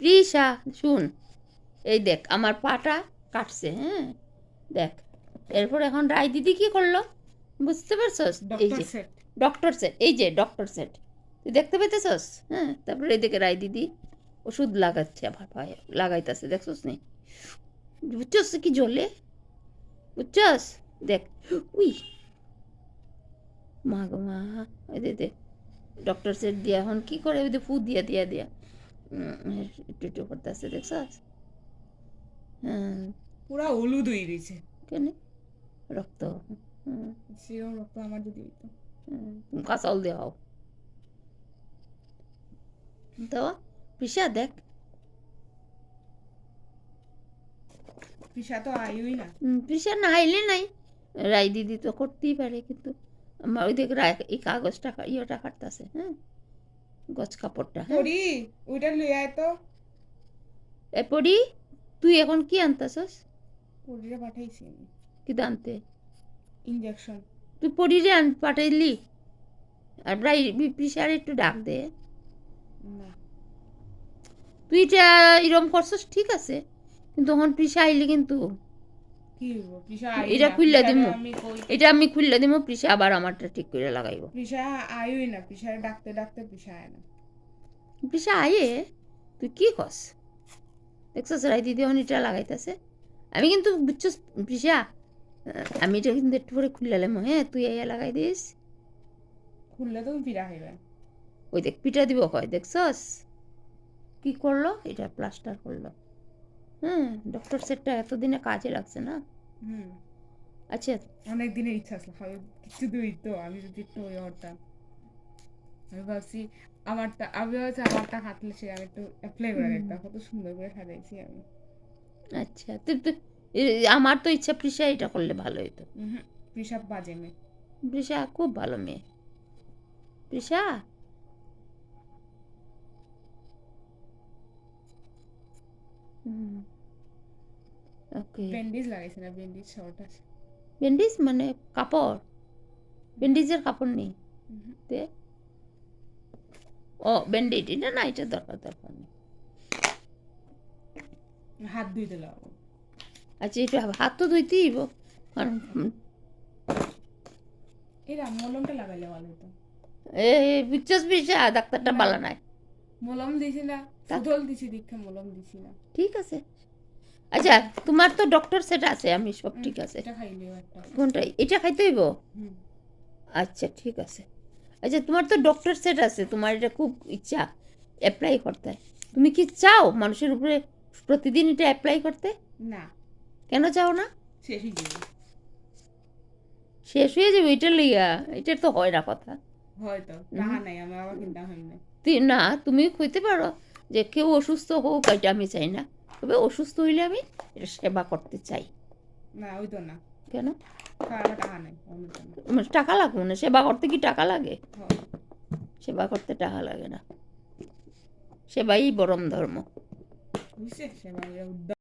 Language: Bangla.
প্রিসা শুন। এই দেখ আমার পাটা কাটছে হ্যাঁ? দেখ এরপর এখন রায় দিদি কি করল? বুঝতে পারছস? এই যে ডক্টর সেট এই যে ডক্টর সেট তুই দেখতে পেতেছস? হ্যাঁ? তারপরে এদিকে রায় দিদি ওষুধ লাগাচ্ছে আবার পায়ে লাগাইতেছে দেখছস নি? বুঝছস কি জ্বলে বুঝছস? দেখ উই! মা গো মা ওই দে দেখ ডক্টর সেট দিয়া এখন কি করে? ওই ফু দিয়া দিয়া দিয়া। একটু একটু হ্যাঁ। পুরা হলুদ হয়ে গেছে। কেন? রক্ত। সেও রক্ত আমার যদি হইতো। হুম, কাঁচাল দেওয়াও তো পিসা দেখ। পিসা তো না। পিসা না আইলে নাই। রাই দিদি তো করতেই পারে কিন্তু আমার ওই দেখ রায় এই কাগজটা ইয়েটা কাটতেছে হ্যাঁ। গছ কাপড়টা হ্যাঁ? পড়ি ওইটা লই আয় তো। এরপরই তুই এখন কি আনতাছস? পড়িরে পাঠাইছি কি আনতে? ইঞ্জেকশন তুই পরিরে আন পাঠাইলি। আর রাই পিসার একটু ডাক দে। না। তুই এটা এরম করছস ঠিক আছে। কিন্তু তখন পিসা আইলি কিন্তু এটা পিসারে দিমু। আমি এটা আমি খুললে দিব পিসা আবার আমারটা ঠিক করে লাগাইব। পিসা আয়ুই না পিসারে ডাকতে ডাকতে পিসা আয় না। পিসা আয়ে? তুই কি কস? দেখছস রাই দিদি এখন এটা লাগাইতেছে। আমি কিন্তু বুঝছস পিসা আমি এটা কিন্তু একটু পরে খুললাম হ্যাঁ? তুই আইয়া লাগাই দিস। খুললে তুমি পিড়া হইবে। ওই দেখ পিঠা দিব কয় দেখছস? কি করল? এটা প্লাস্টার করল। হ্যাঁ ডক্টর সেটটা এতদিনে কাজে লাগছে না? হুম। আচ্ছা। অনেক দিনের ইচ্ছা আসলো খাবে কিছু দই তো আমি যদি একটু ওই হতাম আমি ভাবছি আমারটা আমি ভাবছি আমারটা হাঁটলে সে আমি একটু অ্যাপ্লাই করে দেখতাম কত সুন্দর করে সাজাইছি আমি। আচ্ছা তুই এ, আমার তো ইচ্ছা পিসা এটা করলে ভালো হতো হুম পিসাব বাজে মেয়ে। তৃষা খুব ভালো মেয়ে। তৃষা ওকে ব্যান্ডেজ লাগাইছে না ব্যান্ডেজ শর্ট আছে ব্যান্ডেজ মানে কাপড় ব্যান্ডেজের কাপড় নেই তে ও ব্যান্ডেজ এটা না এটা দরকার দরকার নেই হাত ধুইতে লাগবো আচ্ছা এটা হাত তো ধুইতেই কারণ এরা মলমটা লাগাইলে ভালো এ বুঝছস পিসা ডাক্তারটা। ভালো নাই মলম দিছি না ফুটল দিছি দীক্ষা মলম দিছি না ঠিক আছে আচ্ছা তোমার তো ডক্টর সেট আছে আমি সব ঠিক আছে। এটা কোনটাই এটা খাইতে হইব? আচ্ছা ঠিক আছে। আচ্ছা তোমার তো ডক্টর সেট আছে তোমার এটা খুব ইচ্ছা অ্যাপ্লাই করতে। তুমি কি চাও মানুষের উপরে প্রতিদিন এটা অ্যাপ্লাই করতে? না। কেন চাও না? শেষ হয়ে যাবে। হয়ে লইয়া এটার তো হয় না কথা। না তুমি কইতে পারো যে কেউ অসুস্থ হোক এটা আমি চাই না। তবে অসুস্থ হইলে আমি এটা সেবা করতে চাই। না ওই তো না। কেন? আমার টাকা লাগবে না সেবা করতে কি টাকা লাগে? সেবা করতে টাকা লাগে না। সেবাই বরম ধর্ম।